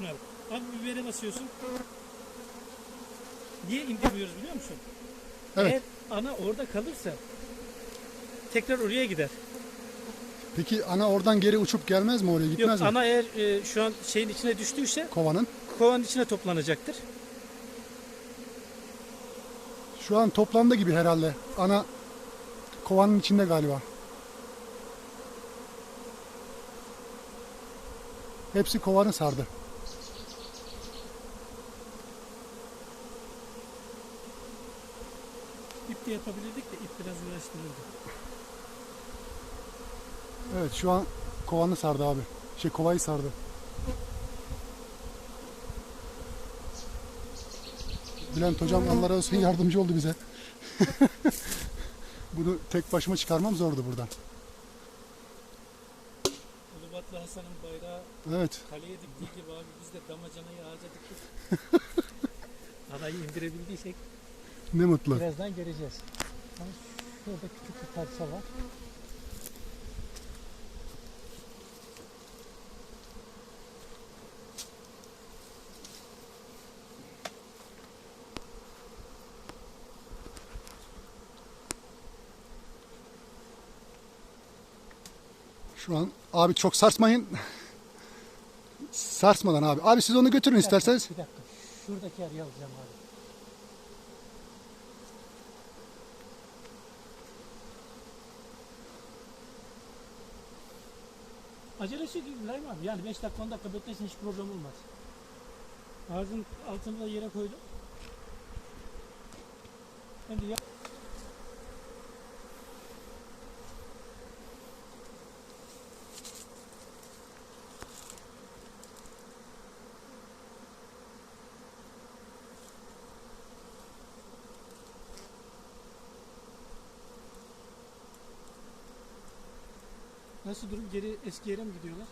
musun abi? Abi bibere basıyorsun. Niye indirmiyoruz biliyor musun? Evet. Eğer ana orada kalırsa tekrar oraya gider. Peki ana oradan geri uçup gelmez mi oraya Yok gitmez mi? ana eğer e, şu an şeyin içine düştüyse Kovanın. kovanın içine toplanacaktır. Şu an toplandı gibi herhalde. Ana kovanın içinde galiba. Hepsi kovanı sardı. İp de yapabilirdik de ip biraz uğraştırırdı. Evet şu an kovanı sardı abi. Şey kovayı sardı. Bülent hocam Allah razı olsun yardımcı oldu bize. Bunu tek başıma çıkarmam zordu buradan. Ulubatlı Hasan'ın bayrağı Evet. kaleye diktiği gibi abi biz de damacanayı ağaca diktik. Anayı indirebildiysek Ne mutlu. birazdan göreceğiz. Ama şurada küçük bir parça var. Şu an abi çok sarsmayın. Sarsmadan abi. Abi siz onu götürün isterseniz. Bir dakika. Şuradaki arayı alacağım abi. Acelesi değil İbrahim abi. Yani 5 dakika 10 dakika beklesin hiç problem olmaz. Ağzın altını da yere koydum. Şimdi ya nasıl durum? Geri eski yere mi gidiyorlar?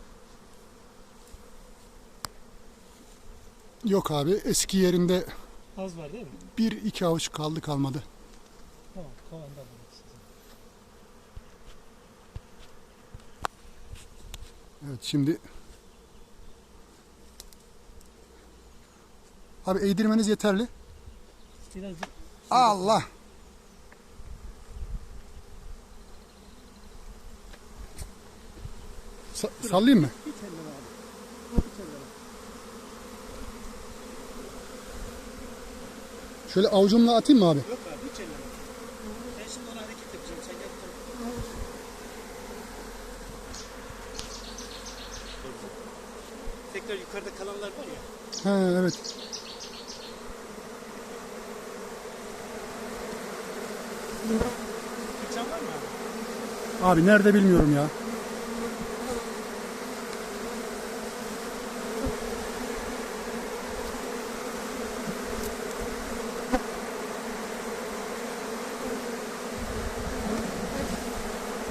Yok abi eski yerinde Az var değil mi? bir iki avuç kaldı kalmadı. Tamam, kovanda demek sizin. Evet şimdi Abi eğdirmeniz yeterli. Birazcık Allah. Sa- sallayayım mı? hiç elleme abi. Hiç elleme. Şöyle avucumla atayım mı abi? Yok abi hiç elleme. Ben şimdi ona hareket yapacağım. Sen tarafa. Tekrar yukarıda kalanlar var ya. He evet. Fırçan var mı abi? Abi nerede bilmiyorum ya.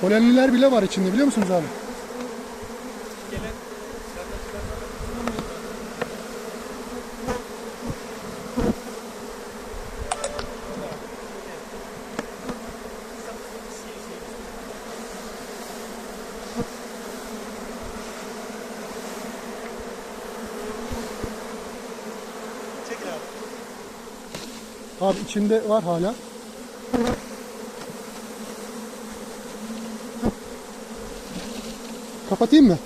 Polenliler bile var içinde biliyor musunuz abi? Abi içinde var hala. Kapatayım mı?